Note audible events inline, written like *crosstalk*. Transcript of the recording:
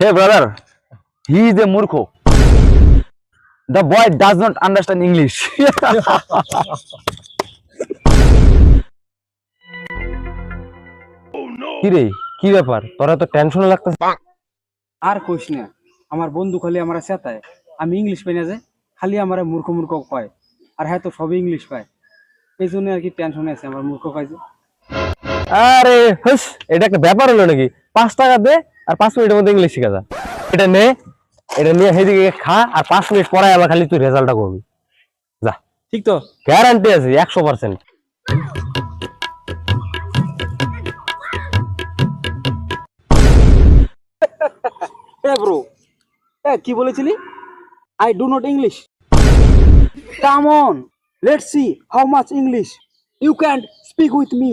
Hey brother, he is a murkho. The boy does not understand English. *laughs* কি রে কি ব্যাপার? তোরা তো টেনশন লাগতেছে। আর কইস না আমার বন্ধু খালি আমার চেতায়। আমি ইংলিশ পাই না যে খালি আমার মূর্খ মূর্খ কয়। আর হ্যাঁ তো সবই ইংলিশ পায়। এই জন্য আর কি টেনশনে আছে আমার মূর্খ কয় যে আরে হুস এটা একটা ব্যাপার হলো নাকি? পাঁচ টাকা দে আর পাঁচ মিনিটের মধ্যে ইংলিশ শিখা যা। এটা নে এটা নিয়ে সেদিকে খা আর পাঁচ মিনিট পরে আবার খালি তুই রেজাল্টটা করবি। যা। ঠিক তো? গ্যারান্টি আছে একশো পার্সেন্ট এ ব্রো এ কি বলেছিলি? I do not English come on let's see how much English you can speak with me